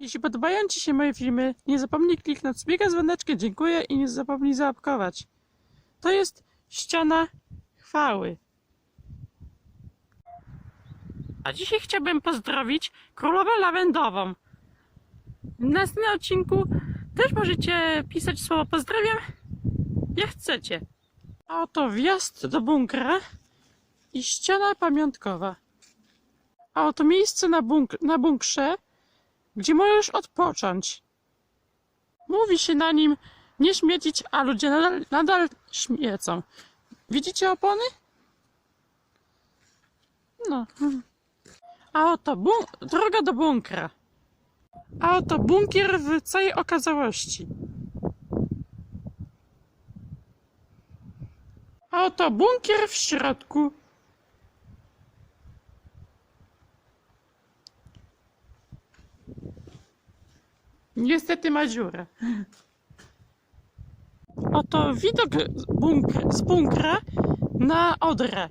Jeśli podobają Ci się moje filmy, nie zapomnij kliknąć sobie dzwoneczkę, dziękuję i nie zapomnij zaapkować. To jest ściana chwały. A dzisiaj chciałbym pozdrowić królowę lawendową. W następnym odcinku też możecie pisać słowo pozdrawiam, jak chcecie. A oto wjazd do bunkra i ściana pamiątkowa. A oto miejsce na, bunk- na bunkrze, gdzie możesz odpocząć. Mówi się na nim nie śmiecić, a ludzie nadal, nadal śmiecą. Widzicie opony? No. A oto droga do bunkra. A oto bunkier w całej okazałości. A oto bunkier w środku. Niestety ma dziurę. Oto widok z, bunkr- z bunkra na Odrę.